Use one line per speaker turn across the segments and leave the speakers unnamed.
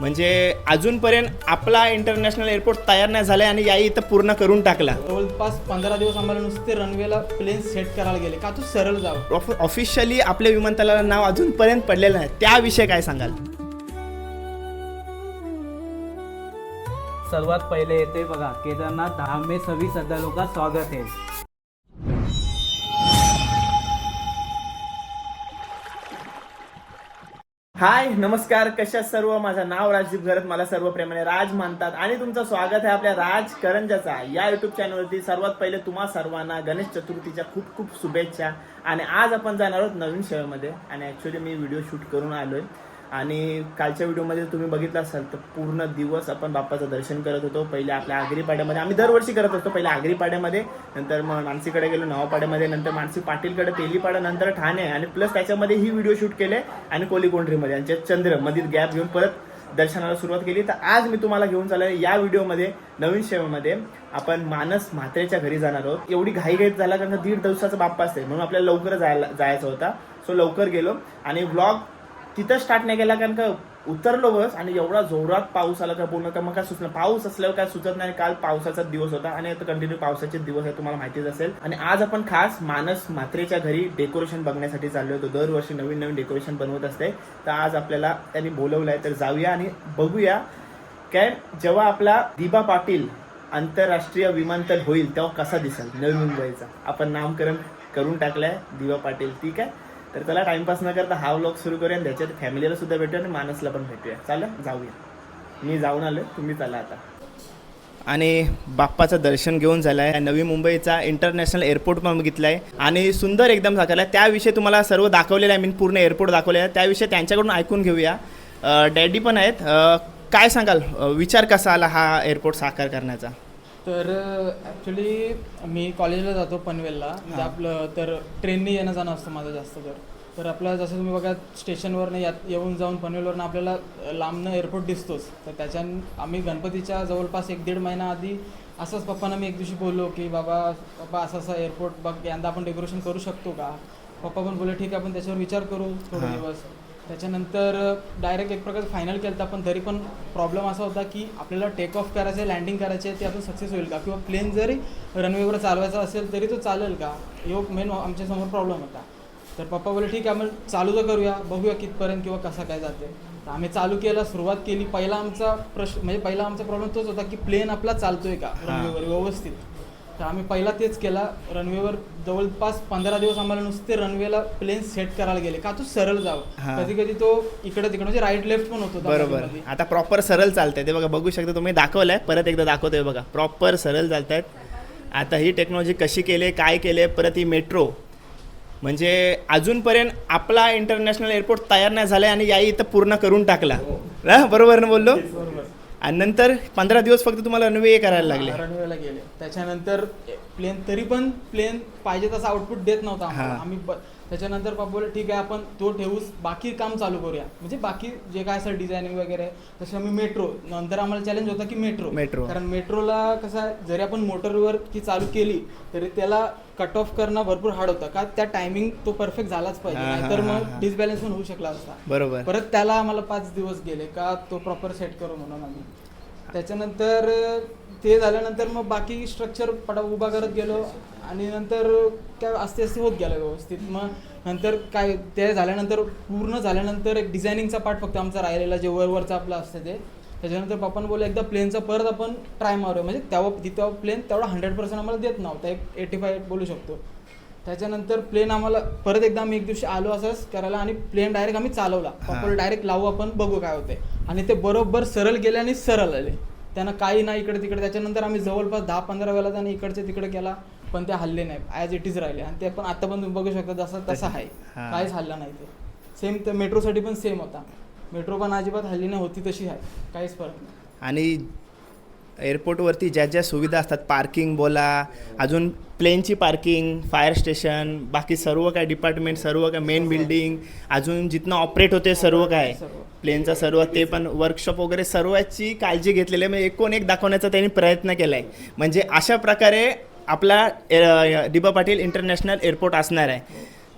म्हणजे अजूनपर्यंत आपला इंटरनॅशनल एअरपोर्ट तयार नाही झाला आणि याही इथं पूर्ण करून टाकला.
जवळपास पंधरा दिवस आम्हाला नुसते रनवेला प्लेन सेट करायला गेले. का तू सरळ जावं
ऑफिशियली आपल्या विमानतळाला नाव अजूनपर्यंत पडलेलं नाही. त्याविषयी काय सांगाल?
सर्वात पहिले येते बघा केदारनाथ दहा मे सव्वीस श्रद्धालू स्वागत है
हाय नमस्कार कशा सर्व? माझं नाव राजदीप घरत मला सर्व प्रेमाने राज मानतात. आणि तुमचं स्वागत आहे आपल्या राज करंजाचा या युट्यूब चॅनलवरती सर्वात पहिले तुम्हा सर्वांना गणेश चतुर्थीच्या खूप खूप शुभेच्छा. आणि आज आपण जाणार आहोत नवीन शहरमध्ये. आणि ॲक्च्युली मी व्हिडिओ शूट करून आलोय. आणि कालच्या व्हिडिओमध्ये तुम्ही बघितलं असाल तर पूर्ण दिवस आपण बाप्पाचं दर्शन करत होतो. पहिले आपल्या आगरी पाड्यामध्ये आम्ही दरवर्षी करत असतो. पहिले आगरी पाड्यामध्ये नंतर मग मानसीकडे गेलो नवापाड्यामध्ये नंतर मानसी पाटीलकडे तेलीपाडा नंतर ठाणे आणि प्लस त्याच्यामध्ये ही व्हिडिओ शूट केले आणि कोलीकोंड्रीमध्ये आणि जे चंद्र मधील गॅप घेऊन परत दर्शनाला सुरुवात केली. तर आज मी तुम्हाला घेऊन चाललोय या व्हिडिओमध्ये नवीन शेवमध्ये आपण मानस म्हात्रेच्या घरी जाणार आहोत. एवढी घाईघाईत झाला कारण दीड दिवसाचा बाप्पा असते म्हणून आपल्याला लवकर जायला जायचा होता. सो लवकर गेलो आणि व्लॉग तिथं स्टार्ट नाही केला कारण का उतरलो बस आणि एवढा जोरात पाऊस आला का बोलणं का मग काय सुचलं? पाऊस असल्यावर काय सुचत नाही. काल पावसाचा दिवस होता आणि आता कंटिन्यू पावसाचे दिवस आहे तुम्हाला माहितीच असेल. आणि आज आपण खास मानस म्हात्रेच्या घरी डेकोरेशन बघण्यासाठी चाललो होतो दरवर्षी नवीन नवीन डेकोरेशन बनवत असते. तर आज आपल्याला त्यांनी आहे तर जाऊया आणि बघूया. काय जेव्हा आपला दिबा पाटील आंतरराष्ट्रीय विमानतळ होईल तेव्हा कसा दिसेल? नवी मुंबईचा. आपण नामकरण करून टाकलंय दिवा पाटील ठीक आहे? तर त्याला टाइमपास न करता हा व्लॉग सुरू करूया आणि त्याच्यात फॅमिलीला सुद्धा भेटूया आणि मानसला पण भेटूया. चालेल जाऊया. मी जाऊन आलो तुम्ही चला आता. आणि बाप्पाचं दर्शन घेऊन झालं आहे नवी मुंबईचा इंटरनॅशनल एअरपोर्ट पण बघितला आहे आणि सुंदर एकदम दाखवलं आहे त्याविषयी तुम्हाला सर्व दाखवलेलं आहे. मी पूर्ण एअरपोर्ट दाखवलेलं आहे. त्याविषयी त्यांच्याकडून ऐकून घेऊया. डॅडी पण आहेत. काय सांगाल? विचार कसा आला हा एअरपोर्ट साकार करण्याचा?
तर ॲक्च्युली मी कॉलेजला जातो पनवेलला. म्हणजे आपलं तर ट्रेननी येणं जाणं असतं माझं जास्त तर. तर आपलं जसं तुम्ही बघा स्टेशनवरनं या येऊन जाऊन पनवेलवरनं आपल्याला लांबनं एअरपोर्ट दिसतोच. तर त्याच्यान आम्ही गणपतीच्या जवळपास एक दीड महिना आधी असंच पप्पांना मी एक दिवशी बोललो की बाबा पप्पा असं असं एअरपोर्ट बघ यंदा आपण डेकोरेशन करू शकतो का? पप्पा पण बोलले ठीक आहे आपण त्याच्यावर विचार करू थोडे. दिवस. त्याच्यानंतर डायरेक्ट एक प्रकारे फायनल केलं तर पण तरी पण प्रॉब्लेम असा होता की आपल्याला टेक ऑफ करायचं आहे लँडिंग करायची आहे ते आपण सक्सेस होईल का? किंवा प्लेन जरी रनवेवर चालवायचा असेल तरी तो चालेल का? यो मेन आमच्यासमोर प्रॉब्लेम होता. तर पप्पा बोलले ठीक आहे आपण चालू तर करूया बघूया कितपर्यंत किंवा कसा काय जाते. तर आम्ही चालू केला सुरुवात केली. पहिला आमचा प्रश्न म्हणजे पहिला आमचा प्रॉब्लेम तोच होता की प्लेन आपला चालतोय का रनवेवर व्यवस्थित? तर आम्ही पहिला तेच केला. रनवेवर जवळपास पंधरा दिवस आम्हाला नुसते रनवेला प्लेन सेट करायला गेले. का तू सरळ. जावं. कधी कधी तो इकडे तिकडे म्हणजे राईट लेफ्ट पण होतो
बरोबर. आता प्रॉपर सरळ चालतंय. ते बघा बघू शकता तुम्ही दाखवलंय. परत एकदा दाखवतोय बघा. प्रॉपर सरळ चालतायत आता ही टेक्नॉलॉजी कशी केली काय केले परत ही मेट्रो म्हणजे अजूनपर्यंत आपला इंटरनॅशनल एअरपोर्ट तयार नाही झालाय आणि याही इथं पूर्ण करून टाकला. हा, बरोबर ना बोललो? आणि नंतर पंधरा दिवस फक्त तुम्हाला रनवे करायला लागले
रनवेला गेले त्याच्यानंतर प्लेन तरी पण प्लेन पाहिजे तसं आउटपुट देत नव्हता.
हा.
आम्ही त्याच्यानंतर पप्पा बोलले ठीक आहे आपण तो ठेवूच बाकी काम चालू करूया म्हणजे बाकी जे काय असेल डिझायनिंग वगैरे तसे आम्ही मेट्रो नंतर आम्हाला चॅलेंज होता की मेट्रो
Metro.
कारण मेट्रोला कसं आहे, जरी आपण मोटरवर ती चालू केली तरी त्याला कट ऑफ करणं भरपूर हार्ड होतं. का त्या टायमिंग तो परफेक्ट झालाच पाहिजे
हा, हा,
नाहीतर
हा,
मग. डिसबॅलन्स पण होऊ शकला असता.
बरोबर.
परत त्याला आम्हाला पाच दिवस गेले का तो प्रॉपर सेट करू म्हणून आम्ही. त्याच्यानंतर अं, ते झाल्यानंतर मग बाकी स्ट्रक्चर पडा उभा करत गेलो आणि नंतर काय असते असते होत गेलं व्यवस्थित. मग नंतर काय ते झाल्यानंतर पूर्ण झाल्यानंतर एक डिझायनिंगचा पार्ट फक्त आमचा राहिलेला जे वर वरचं आपलं असतं ते. त्याच्यानंतर पप्पाने बोलले एकदा प्लेनचा परत आपण ट्राय मारूया. म्हणजे तेव्हा तिथं प्लेन तेवढा हंड्रेड पर्सेंट आम्हाला देत नव्हता एक एटी फाय बोलू शकतो. त्याच्यानंतर प्लेन आम्हाला परत एकदा आम्ही एक दिवशी आलो असंच करायला आणि प्लेन डायरेक्ट आम्ही चालवला. पप्पाला डायरेक्ट लावू आपण बघू काय होते आणि ते बरोबर सरळ गेले आणि सरळ आले. त्यांना काही नाही इकडे तिकडे. त्याच्यानंतर आम्ही जवळपास दहा पंधरा वेळा त्यांनी इकडचे तिकडे केला पण ते हल्ले नाही. ॲज इट इज राहिले. आणि ते पण आता पण तुम्ही बघू शकता जसं तसं आहे. काहीच हल्ला नाही ते. सेम तर मेट्रोसाठी पण सेम होता. मेट्रो पण अजिबात हल्ली नाही होती तशी आहे. काहीच फरक नाही.
आणि एअरपोर्टवरती ज्या ज्या सुविधा असतात पार्किंग बोला अजून प्लेनची पार्किंग फायर स्टेशन बाकी सर्व काय डिपार्टमेंट सर्व काय मेन बिल्डिंग अजून जिथनं ऑपरेट होते सर्व काय
सर्व.
प्लेनचं सर्व ते पण वर्कशॉप वगैरे सर्वाची काळजी घेतलेली आहे. म्हणजे एकूण एक दाखवण्याचा त्यांनी प्रयत्न केला आहे म्हणजे अशा प्रकारे आपला डिबा पाटील इंटरनॅशनल एअरपोर्ट असणार आहे.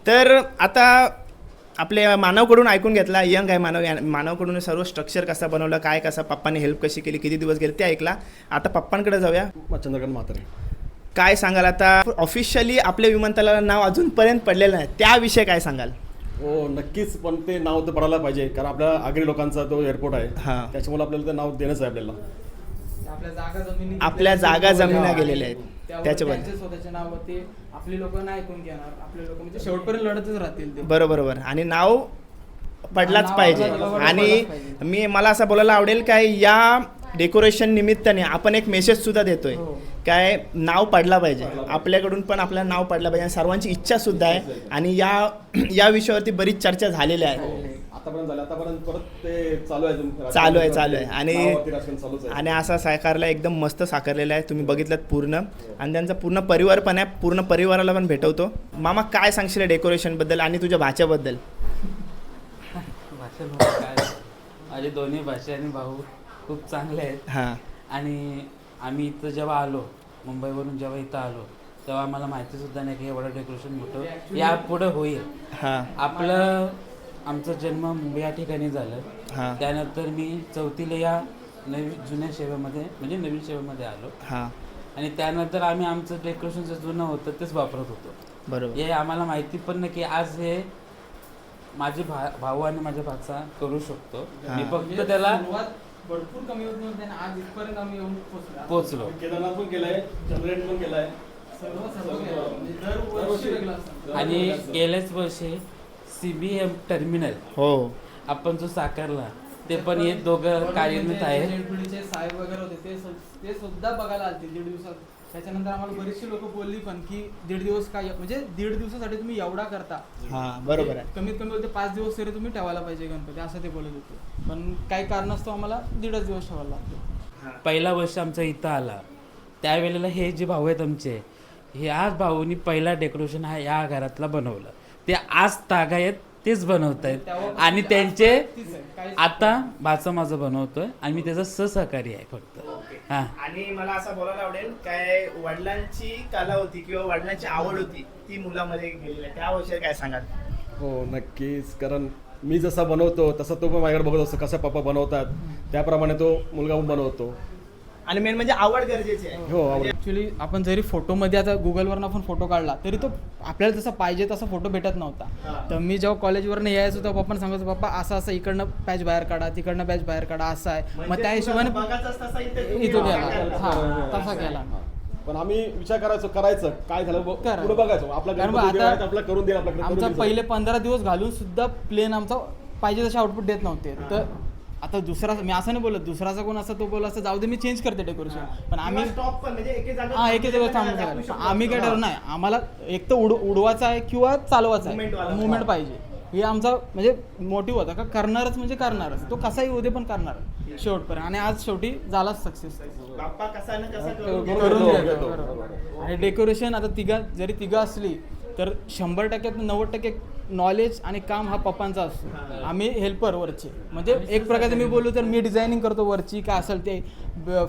तर आता आपल्या मानवकडून ऐकून घेतला यंग आहे मानव या- मानवकडून सर्व स्ट्रक्चर कसा बनवलं काय कसं पप्पाने हेल्प कशी केली किती दिवस गेले ते ऐकला. आता पप्पांकडे जाऊया.
चंद्रकांत म्हातारे.
काय सांगाल आता? ऑफिशियली आपल्या विमानतळाला नाव अजूनपर्यंत पडलेलं नाही. त्याविषयी काय सांगाल?
हो नक्कीच पण ते नाव तर पडायला पाहिजे. कारण आपल्या आगरी लोकांचा तो एअरपोर्ट आहे.
हां.
त्याच्यामुळे आपल्याला ते नाव देणंच आहे आपल्याला.
आपल्या जागा जमिनी
आपल्या
घेतल्या,
जागा
त्याच्यावर-
जमिनी गेलेल्या आहेत. त्याच्याबद्दल.
त्यांचे स्वतःचे नाव ते आपली लोक नाही ऐकून घेणार. आपले लोक म्हणजे शेवटपर्यंत लढतच राहतील ते.
बरोबर बरोबर. आणि नाव पडलाच पाहिजे. आणि. मी मला असं बोलायला आवडेल काय या डेकोरेशन निमित्ताने आपण एक मेसेज सुद्धा देतोय.
हो.
काय नाव पडला पाहिजे. आपल्याकडून पण आपल्याला नाव पडलं पाहिजे. सर्वांची इच्छा सुद्धा आहे. आणि या या विषयावरती बरीच चर्चा झालेल्या आहे.
आतापर्यंत झालं. आतापर्यंत परत ते चालू आहे.
चालू आहे, चालू आहे. आणि- आणि असा साकारला एकदम मस्त साकारलेला आहे. तुम्ही बघितलं पूर्ण. आणि त्यांचा पूर्ण परिवार पण आहे. पूर्ण परिवाराला पण भेटवतो. मामा काय सांगशील डेकोरेशनबद्दल आणि तुझ्या भाच्याबद्दल?
भाषा काय? माझे दोन्ही भाषा आणि भाऊ खूप चांगले आहेत.
हां.
आणि आम्ही इथं जेव्हा आलो मुंबईवरून जेव्हा इथं आलो तेव्हा आम्हाला माहिती सुद्धा नाही की एवढं डेकोरेशन मोठं. या पुढं होईल.
हां.
आपलं आमचा जन्म मुंबई या ठिकाणी झालं.
हां.
त्यानंतर मी चौथीला या नवी जुन्या सेवेमध्ये म्हणजे नवीन सेवेमध्ये आलो.
हां.
आणि त्यानंतर आम्ही आमचं डेकोरेशन जे जुनं होतं तेच वापरत होतो.
बरोबर.
हे आम्हाला माहिती पण नाही की आज हे माझे भा भाऊ आणि माझ्या भाचा करू शकतो.
हा.
मी
म्हणजे
फक्त त्याला
सुरुवात भरपूर कमी होत नव्हती आणि आज इथपर्यंत आम्ही येऊन पोहोचलो.
पोचलो
केदारनाथ पण केलंय चंद्रयान पण केलंय.
सर्व सर्व केलं. म्हणजे दरवर्षी. वेगळं असतं.
आणि गेल्याच वर्षी सी बी एम टर्मिनल
हो.
आपण जो साकारला ते पण हे दोघं कार्यान्वित
म्हणजे
आहे.
साहेब वगैरे होते ते सु- ते सुद्धा बघायला आलते दीड दिवसात. त्याच्यानंतर आम्हाला बरीचशी लोक बोलली पण की दीड दिवस काय म्हणजे दीड दिवसासाठी तुम्ही एवढा करता.
हां बरोबर आहे.
कमीत कमी बोलते पाच दिवस तरी तुम्ही ठेवायला पाहिजे गणपती असं ते बोलत होते. पण काही कारणास्तव आम्हाला दीडच दिवस ठेवायला लागतो
पहिला वर्ष आमचा इथं आला. त्यावेळेला हे जे भाऊ आहेत आमचे हे आज भाऊनी पहिला डेकोरेशन हा या घरातला बनवलं. ते आज तागायत तेच बनवत आहेत. आणि त्यांचे आता भाचा माझं बनवतोय आणि मी त्याचा सहसहकारी आहे फक्त. हा.
आणि मला असं बोलायला आवडेल काय वडिलांची कला होती किंवा वडिलांची आवड होती ती मुलामध्ये गेलेली आहे. त्याविषयी काय सांगाल?
हो नक्कीच. कारण मी जसा बनवतो तसा तो पण माझ्याकडे बघत असतो कसा पप्पा बनवतात. त्याप्रमाणे तो मुलगा पण बनवतो.
आणि मेन म्हणजे आवड गरजेची आहे.
हो आवड.
आपण जरी फोटोमध्ये आता गुगलवरनं आपण फोटो काढला तरी तो आपल्याला जसा पाहिजे तसा फोटो भेटत नव्हता. तर मी जेव्हा कॉलेजवरनं यायचो तेव्हा पप्पा सांगायचो पप्पा असं असं इकडनं पॅच बाहेर काढा तिकडनं पॅच बाहेर काढा असं आहे. मग
म्हणजे
त्या हिशोबाने
बघायचाच तसा इथे तुम्ही
इथं
वापर
गेला. हा तसा केला.
पण आम्ही विचार करायचो करायचं काय झालं. पुढे बघायचो. आपला करून
आमचा पहिले पंधरा दिवस घालून सुद्धा प्लेन आमचा पाहिजे तसे आउटपुट देत नव्हते. तर आता दुसरा मी असं नाही बोलत दुसराचा कोण असं तो बोल असं जाऊ दे मी चेंज करते डेकोरेशन पण आम्ही
पण म्हणजे एके जागेवर
हा एके दिवस थांबून.
शकतो.
आम्ही काय ठरवलं नाही. आम्हाला एक तर उड उडवायचा आहे किंवा चालवायचा
Movement वाला.
आहे मुवमेंट पाहिजे. हे आमचा म्हणजे मोटिव्ह होता. का करणारच म्हणजे करणारच. तो कसाही उद्या पण करणार. शेवटपर्यंत आणि आज शेवटी झालाच सक्सेस
बाप्पा कसा ना कसा
करून
करून
करून
देतो,
देतो,
देतो.
बरोबर. आणि डेकोरेशन आता तिघा जरी तिघं असली तर शंभर टक्क्यात नव्वद टक्के नॉलेज आणि काम हा पप्पांचा असतो. आम्ही हेल्पर वरचे. म्हणजे एक प्रकारे मी बोलू तर मी डिझायनिंग करतो वरची काय असेल ते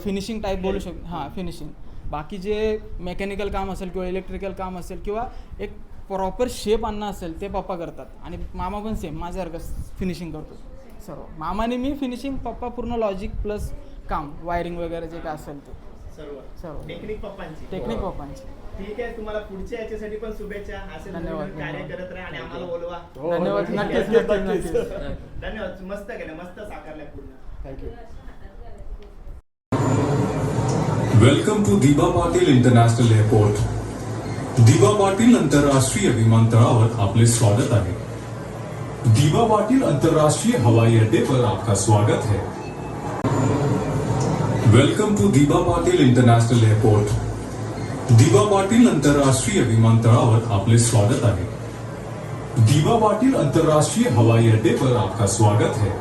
फिनिशिंग टाईप बोलू शकतो. हां फिनिशिंग बाकी जे मेकॅनिकल काम असेल किंवा इलेक्ट्रिकल काम असेल किंवा एक प्रॉपर शेप आणणं असेल ते पप्पा करतात. आणि मामा पण सेम माझ्यासारखं फिनिशिंग करतो. सर्व. मामाने मी फिनिशिंग पप्पा पूर्ण लॉजिक प्लस काम वायरिंग वगैरे जे काय असेल ते.
सर्व.
सर्व.
टेक्निक पप्पांची.
टेक्निक पप्पांची.
ठीक आहे तुम्हाला पुढच्या याच्यासाठी पण शुभेच्छा. असे
धन्यवाद,
कार्य. करत राहा आणि आम्हाला बोलवा.
हो,
धन्यवाद नक्कीच
नक्कीच,
नक्कीच
नक्कीच.
नक्कीच.
धन्यवाद मस्त केलं मस्त साकारलंय पूर्ण.
थँक्यू
वेलकम टू दिबा पाटील इंटरनॅशनल एअरपोर्ट दिबा पाटील आंतरराष्ट्रीय विमानतळावर आपले स्वागत आहे दिबा पाटील अंतर्राष्ट्रीय हवाई अड्डे पर आपका स्वागत है वेलकम टू दिबा पाटील इंटरनॅशनल एअरपोर्ट दिबा पाटील अंतर्राष्ट्रीय विमानतळावर आपले स्वागत आहे. दिबा पाटील अंतर्राष्ट्रीय हवाई अड्डे पर आपका स्वागत है.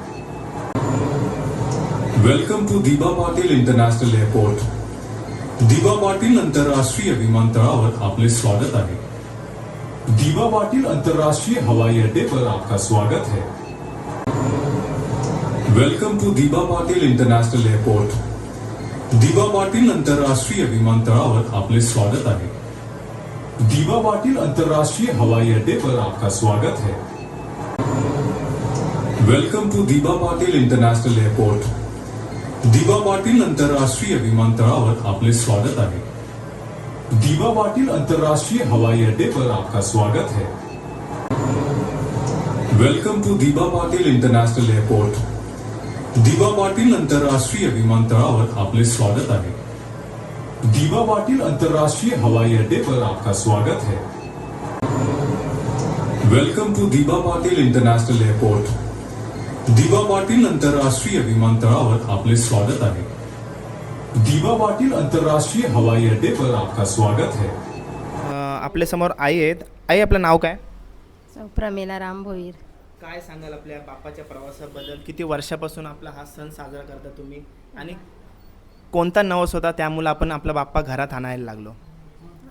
वेलकम टू दीबा पाटील इंटरनॅशनल एअरपोर्ट दीबा पाटील अंतर्राष्ट्रीय विमानतळावर आपले स्वागत आहे. दीबा पाटील अंतर्राष्ट्रीय हवाई अड्डे पर आपका स्वागत है. वेलकम टू दीबा पाटील इंटरनॅशनल एअरपोर्ट दीबा पाटील अंतर्राष्ट्रीय विमानतळावर आपले स्वागत आहे. दीबा पाटील अंतर्राष्ट्रीय हवाई अड्डे पर आपका स्वागत है. वेलकम टू दिबा पाटील इंटरनॅशनल एअरपोर्ट दिबा पाटील आंतरराष्ट्रीय विमानतळावर आपले स्वागत आहे. दिबा पाटील अंतर्राष्ट्रीय हवाई अड्डे पर आपका स्वागत है. वेलकम टू दिबा पाटील इंटरनॅशनल एअरपोर्ट दिबा पाटील अंतर्राष्ट्रीय विमानतळावर आपले स्वागत आहे. दिबा पाटील अंतर्राष्ट्रीय हवाई अड्डे पर आपका स्वागत है. वेलकम टू दिबा पाटील इंटरनॅशनल एअरपोर्ट दिबा पाटील अंतर्राष्ट्रीय विमानतळावर आपले स्वागत आहे. दिबा पाटील अंतर्राष्ट्रीय हवाई अड्डे पर आपका स्वागत है.
आपल्यासमोर आई आहेत. आई आपलं नाव काय?
सौ प्रमिला राम भोईर
काय सांगाल आपल्या बाप्पाच्या प्रवासाबद्दल? किती वर्षापासून आपला हा सण साजरा करता तुम्ही? आणि कोणता नवस होता त्यामुळे आपण आपला बाप्पा घरात आणायला लागलो?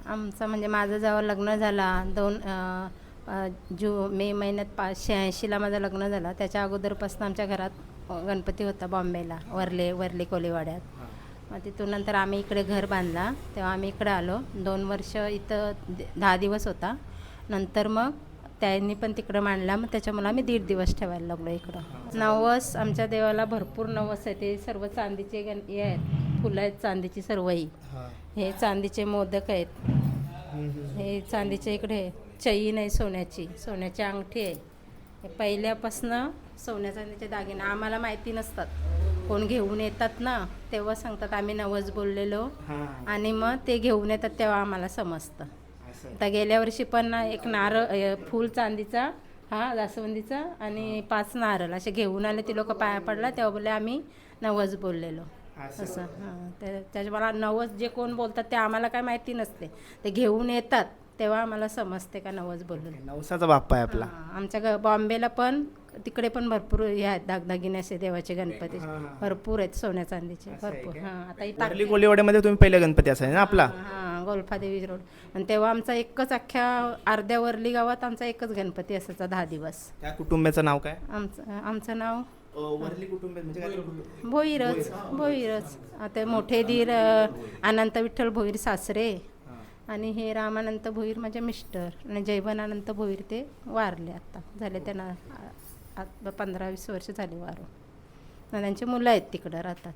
आमचं म्हणजे माझं जेव्हा लग्न झाला दोन अं, अं, जू मे महिन्यात पा शहाऐंशीला माझं लग्न झालं. त्याच्या अगोदरपासून आमच्या घरात अं, गणपती होता बॉम्बेला वरले वरले कोलेवाड्यात. मग तिथून नंतर आम्ही इकडे घर बांधला. तेव्हा आम्ही इकडे आलो. दोन वर्ष इथं द- दहा दिवस होता. नंतर मग त्यांनी पण तिकडं मांडला. मग त्याच्यामुळे आम्ही दीड दिवस ठेवायला लागलो इकडं. नवस आमच्या देवाला भरपूर नवस आहे. ते सर्व चांदीचे गण हे आहेत. फुलं आहेत चांदीची सर्वही. हे. चांदीचे मोदक आहेत. हे चांदीच्या इकडे चैन आहे सोन्याची. सोन्याची अंगठी आहे. हे पहिल्यापासनं सोन्या चांदीचे दागिने. आम्हाला माहिती नसतात. कोण घेऊन येतात ना तेव्हा सांगतात आम्ही नवस बोललेलो आणि मग ते घेऊन येतात तेव्हा आम्हाला समजतं. आता गेल्या वर्षी पण ना एक नारळ फूल चांदीचा हा जास्वंदीचा आणि पाच नारळ असे घेऊन आले. ती लोक पाया पडला. तेव्हा बोलले आम्ही नवस बोललेलो. असं. हां ते त्याच्या मला नवस जे कोण बोलतात ते आम्हाला काय माहिती नसते. ते घेऊन येतात. तेव्हा आम्हाला समजते का नवस बोललेलं
नवसाचा बाप्पा आहे आपला.
आमच्या बॉम्बेला पण तिकडे पण भरपूर हे आहेत दागदागिने असे देवाचे गणपती. भरपूर आहेत सोन्या चांदीचे भरपूर. हां आता इथं
तारली कोलीवाड्यामध्ये तुम्ही पहिले गणपती असायचे ना आपला?
हां गोल्फादेवी रोड. आणि तेव्हा आमचा एकच अख्ख्या अर्ध्या वर्ली गावात आमचा एकच गणपती असायचा दहा दिवस.
त्या कुटुंबाचं नाव काय?
आमचं आमचं नाव?
वर्ली कुटुंब म्हणजे काय
भोईरच भोईरच आता मोठे धीर अनंत विठ्ठल भोईर सासरे. आणि हे रामानंत भोईर माझे मिस्टर. आणि जैवनानंत भोईर ते वारले आता. झाले त्यांना आ- आ- पंधरा वीस वर्ष झाली वारून. आणि त्यांची मुलं आहेत तिकडं राहतात.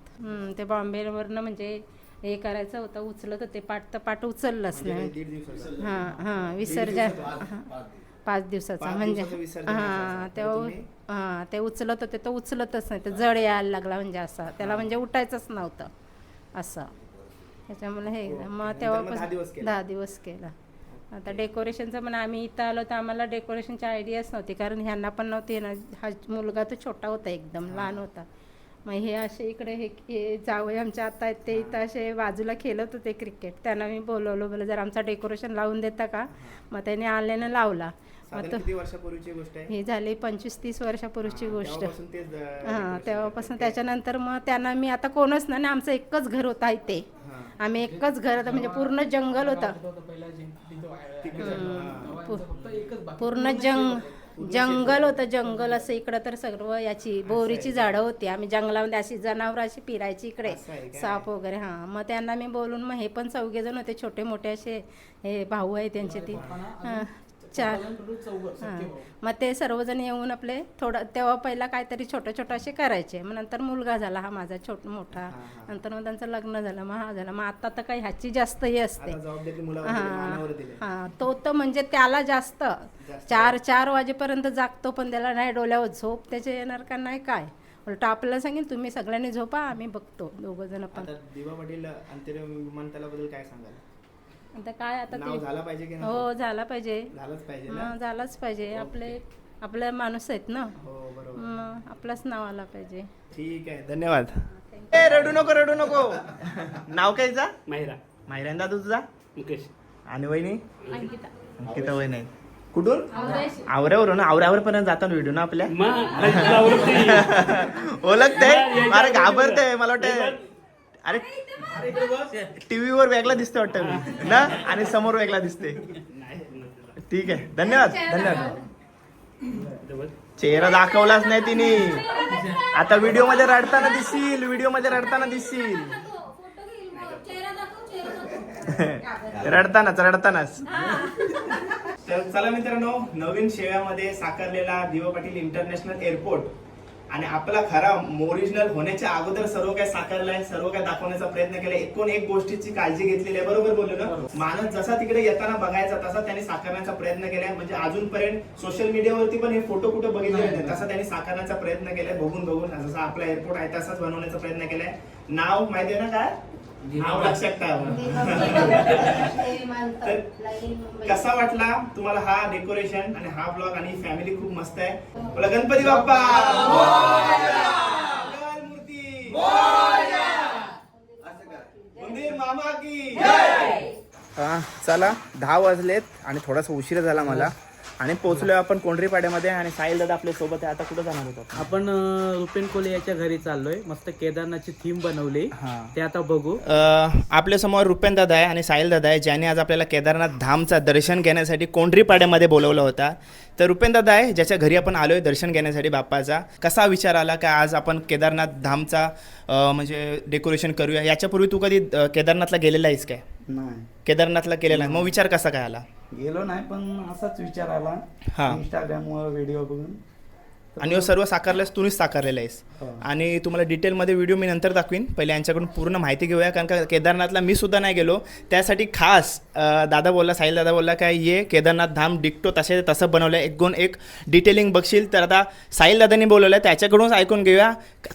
ते बॉम्बेवरनं म्हणजे हे करायचं होतं उचलत होते. पाठ तर पाठ उचललंच नाही. हां हां विसर्जन. हां, पाच दिवसाचा म्हणजे हां तेव्हा हां ते उचलत होते तो उचलतच नाही. ते जड यायला लागला म्हणजे असा. त्याला म्हणजे उठायचंच नव्हतं. असं. त्याच्यामुळे हे मग तेव्हापासून दहा दिवस केला. आता डेकोरेशनचं पण आम्ही इथं आलो तर आम्हाला डेकोरेशनची आयडियाच नव्हती कारण ह्यांना पण नव्हती ना हा मुलगा तो छोटा होता एकदम लहान होता. मग हे असे इकडे हे हे जावई आमच्या आता आहेत ते इथं असे बाजूला खेळत होते क्रिकेट त्यांना मी बोलवलं बोल जर आमचा डेकोरेशन लावून देता का? मग त्याने आल्यानं लावला. मग तो
किती वर्षापूर्वीची गोष्ट आहे?
ही झाली पंचवीस तीस वर्षापूर्वीची गोष्ट. हां तेव्हापासून त्याच्यानंतर मग त्यांना मी आता कोणच नाही आमचं एकच घर होतं इथे. आम्ही एकच घर होतं म्हणजे पूर्ण जंगल होतं. पूर्ण जंग जंगल होतं जंगल असं इकडं तर सर्व याची बोरीची झाडं होती. आम्ही जंगलामध्ये अशी जनावर अशी फिरायची इकडे. साप वगैरे हां. मग त्यांना मी बोलून मग हे पण चौघे जण होते छोटे मोठे असे हे भाऊ आहे त्यांचे ती. हां. चार. हां. मग ते सर्वजण येऊन आपले थोडं तेव्हा पहिला काहीतरी छोटं छोटं असे करायचे. मग नंतर मुलगा झाला हा माझा छोट मोठा. नंतर मग त्यांचं लग्न झालं मग हा झाला. मग आता तर काही ह्याची जास्त हे असते. हां. हां तो तर म्हणजे त्याला जास्त. चार चार वाजेपर्यंत जागतो पण त्याला नाही डोल्यावर झोप त्याचे येणार का नाही काय? उलट आपल्याला सांगेल तुम्ही सगळ्यांनी झोपा आम्ही बघतो दोघं जण पण.
दिवा पाटील अंतरिम विमानतळाबद्दल काय सांगाल?
आता काय आता
नाव
ते
झाला पाहिजे की नाही
हो झाला पाहिजे.
झालंच पाहिजे ना?
हां झालाच पाहिजे. आपले आपले माणूस आहेत ना?
हो बरोबर.
मग आपलंच नाव आला पाहिजे.
ठीक आहे धन्यवाद. ए रडू नको रडू नको. नाव काय जा
माहिरा.
माहिरान दादू तुझा?
मुकेश.
आणि वहिनी?
अंकिता.
अंकिता वहिनी. कुठून? आवऱ्यावरून आवऱ्यावर पर्यंत जातो व्हिडिओ ना आपल्या? ओळखते. अरे घाबरते मला वाटतं अरे टीव्ही वर वेगळा दिसते वाटतं मी. ना? आणि समोर वेगळा दिसते ठीक आहे. धन्यवाद. धन्यवाद. चेहरा दाखवलाच नाही तिने. आता व्हिडिओमध्ये रडताना दिसशील. व्हिडिओमध्ये रडताना दिसशील. रडतानाच रडतानाच. तर चला मित्रांनो. नवीन शेव्यामध्ये साकारलेला दिवा पाटील इंटरनॅशनल एअरपोर्ट. आणि आपला खरा ओरिजिनल होण्याच्या अगोदर सर्व काय साकारलाय सर्व काय दाखवण्याचा प्रयत्न केलाय. एकूण एक गोष्टीची काळजी घेतलेली आहे. बरोबर बोललो ना? माणूस जसा तिकडे येताना बघायचा तसा त्यांनी साकारण्याचा प्रयत्न केलाय. म्हणजे अजूनपर्यंत सोशल मीडियावरती पण हे फोटो कुठे बघितले नाही तसा त्यांनी साकारण्याचा प्रयत्न केलाय. बघून बघून. जसा आपला एअरपोर्ट आहे तसाच बनवण्याचा प्रयत्न केलाय. नाव माहिती आहे ना काय? नाव लक्षात तर कसा वाटला तुम्हाला हा डेकोरेशन आणि हा ब्लॉग आणि फॅमिली खूप मस्त आहे? बोला गणपती बाप्पा. मंगलमूर्ती मंदिर मामा की चला दहा वाजलेत आणि थोडासा उशीर झाला मला. आणि पोहोचलोय आपण कोंढरी पाड्यामध्ये आणि साहिल दादा आपल्यासोबत आहे. आता कुठं जाणार होतो
आपण? अं, रुपेन कोले याच्या घरी चाललोय. मस्त केदारनाथची थीम बनवली. ते आता बघू.
आपल्यासमोर रुपेन दादा आहे आणि साहिल दादा आहे ज्याने आज आपल्याला केदारनाथ धामचा दर्शन घेण्यासाठी कोंढरी पाड्यामध्ये बोलवलं होता. तर रुपेन दादा आहे ज्याच्या घरी आपण आलोय दर्शन घेण्यासाठी बाप्पाचा. कसा विचार आला का आज आपण केदारनाथ धामचा अं, म्हणजे डेकोरेशन करूया? याच्यापूर्वी तू कधी अं, केदारनाथला गेलेला आहेस काय?
नाही.
केदारनाथला केलेला आहे. मग विचार कसा काय आला?
गेलो नाही पण असाच विचार आला.
हा.
इंस्टाग्रामवर व्हिडिओ बघून.
आणि हे सर्व साकारलेस तुम्हीच साकारलेलं आहेस.
हो.
आणि तुम्हाला डिटेलमध्ये व्हिडिओ मी नंतर दाखवीन. पहिले यांच्याकडून पूर्ण माहिती घेऊया कारण का केदारनाथला मी सुद्धा नाही गेलो. त्यासाठी खास दादा बोलला साहिल दादा बोलला काय ये केदारनाथ धाम डिक्टो तसे तसं बनवलं एक दोन एक डिटेलिंग बघशील तर आता साहिल दादांनी बोलवलं त्याच्याकडूनच ऐकून घेऊया.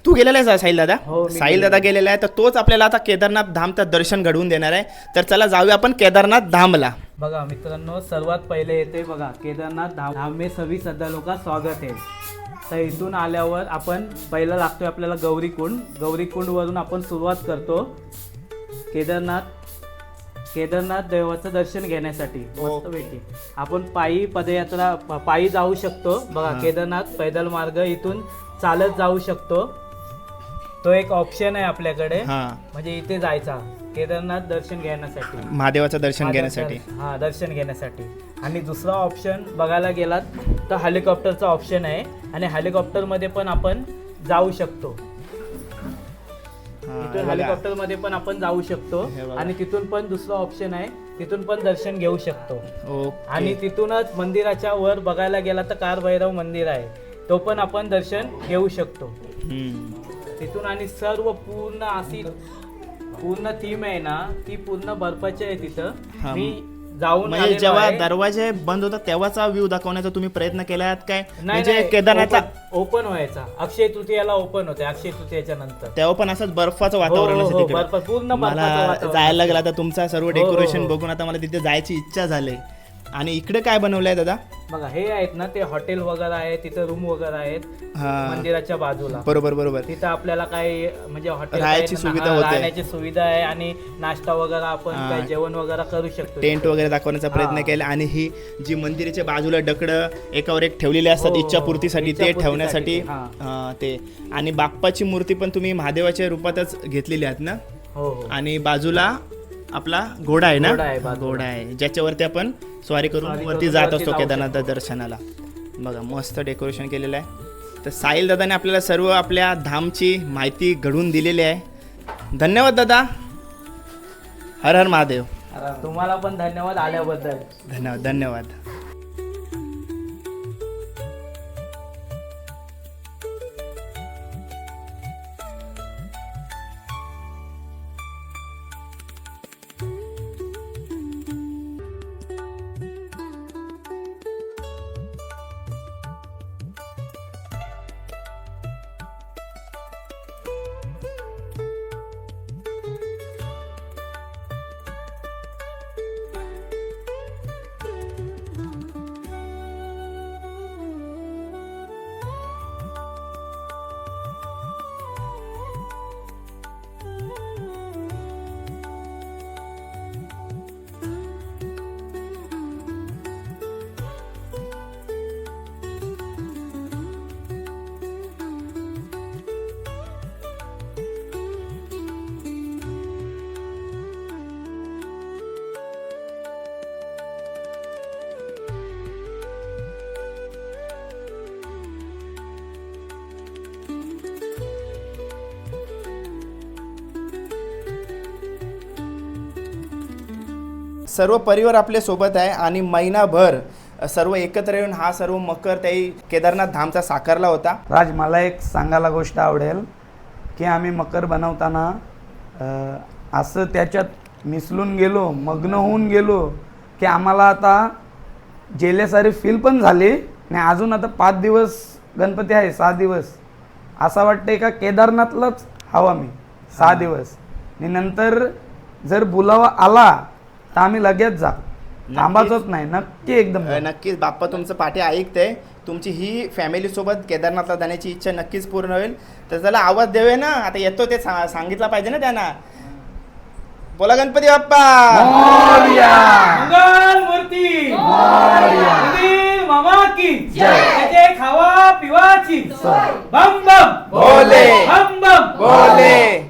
तू गेलेला आहेस साहिल दादा?
हो,
साहिल दादा गेलेला. आहे तर तोच आपल्याला आता केदारनाथ धामचं दर्शन घडवून देणार आहे. तर चला जाऊया आपण केदारनाथ धामला.
बघा मित्रांनो सर्वात पहिले येते बघा केदारनाथ धाम. धामे सवी सध्या लोका स्वागत आहे. तर इथून आल्यावर आपण पहिला लागतोय आपल्याला गौरीकुंड गौरीकुंडवरून आपण सुरुवात करतो केदारनाथ केदारनाथ देवाचं दर्शन घेण्यासाठी. मस्तपैकी आपण पायी पदयात्रा पायी जाऊ शकतो. बघा केदारनाथ पैदल मार्ग इथून चालत जाऊ शकतो. तो एक ऑप्शन आहे आपल्याकडे. म्हणजे इथे जायचा. केदारनाथ दर्शन घेण्यासाठी.
महादेवाचं दर्शन घेण्यासाठी.
हा दर्शन घेण्यासाठी. आणि दुसरा ऑप्शन बघायला गेलात तर हेलिकॉप्टरचा ऑप्शन आहे. आणि हेलिकॉप्टरमध्ये पण आपण जाऊ शकतो.
हां,
इथून
बघा.
हेलिकॉप्टरमध्ये पण आपण जाऊ शकतो. आणि तिथून पण दुसरा ऑप्शन आहे. तिथून पण दर्शन घेऊ शकतो. आणि तिथूनच मंदिराच्या वर बघायला गेला तर कार भैरव मंदिर आहे. तो पण आपण दर्शन घेऊ शकतो. तिथून आणि सर्व पूर्ण अशी पूर्ण थीम आहे ना ती पूर्ण बर्फाची आहे
हा.
तिथं मी जाऊन
म्हणजे
आलेलो
जेव्हा
आहे.
दरवाजे बंद होता तेव्हाचा व्ह्यू दाखवण्याचा तुम्ही प्रयत्न केला काय
नाही
म्हणजे केदारनाथला
ओपन व्हायचा अक्षय तृतीयाला ओपन होते अक्षय तृतीयाच्या नंतर
तेव्हा पण असंच बर्फाचं वातावरण
हो,
असेल
हो,
तिकडे.
बर्फ- पूर्ण बर्फाचं
मला
वातावरण
जायला लागलं. आता तुमचा सर्व
हो,
डेकोरेशन
हो.
बघून आता मला तिथे जायची इच्छा झाली आणि इकडे काय बनवलंय दादा?
बघा हे आहेत ना ते हॉटेल वगैरे आहे तिथं रूम वगैरे आहेत
हा.
मंदिराच्या बाजूला.
बरोबर बरोबर.
तिथं आपल्याला काही म्हणजे हॉटेल
राहायची सुविधा
हा,
होते.
राहण्याची सुविधा आहे आणि नाश्ता वगैरे आपण
हा.
काय जेवण वगैरे करू शकतो
टेंट वगैरे दाखवण्याचा प्रयत्न
हा.
केला आणि ही जी मंदिराच्या बाजूला डकडं एकावर एक ठेवलेली असतात
हो, हो,
इच्छापूर्तीसाठी ते
इच्छापूर्तीसाठी,
ठेवण्यासाठी.
हा.
ते. आणि बाप्पाची मूर्ती पण तुम्ही महादेवाच्या रूपातच घेतलेली आहात ना?
हो हो.
आणि बाजूला आपला घोडा आहे ना?
घोडा आहे बाजूला.
घोडा आहे. ज्याच्यावरती आपण स्वारी करून
स्वारी
वरती
करून
जात
वरती
असतो
जाऊ
केदारनाथ दर्शनाला. बघा मस्त डेकोरेशन केलेलं आहे. तर साहिल दादाने आपल्याला सर्व आपल्या धामची माहिती घडवून दिलेली आहे. धन्यवाद दादा. हर हर महादेव.
तुम्हाला पण धन्यवाद आल्याबद्दल.
धन्यवाद धन्यवाद. सर्व परिवार आपल्यासोबत आहे आणि महिनाभर सर्व एकत्र येऊन हा सर्व मकर त्याही केदारनाथ धामचा साकारला होता.
राज मला एक सांगायला गोष्ट आवडेल की आम्ही मकर बनवताना अं, असं त्याच्यात मिसळून गेलो मग्न होऊन गेलो की आम्हाला आता जेल्यासारी फील पण झाली आणि अजून आता पाच दिवस गणपती आहे सहा दिवस. असं वाटतंय का केदारनाथलाच हवा मी सहा दिवस. आणि नंतर जर बुलावा आला तर आम्ही लगेच जा. थांबायचंच नाही. नक्की एकदम
नक्कीच. बाप्पा तुमचं पाठी ऐकते. तुमची ही फॅमिली सोबत केदारनाथला जाण्याची इच्छा नक्कीच पूर्ण होईल. तर त्याला आवाज देऊया ना. आता येतो ते सांगितलं पाहिजे ना त्यांना. बोला गणपती बाप्पा.
मंगल मूर्ती सुधीर मामा की. त्याचे खावा पिवाची. बम बम.
भोले.
बम बम.
बोले.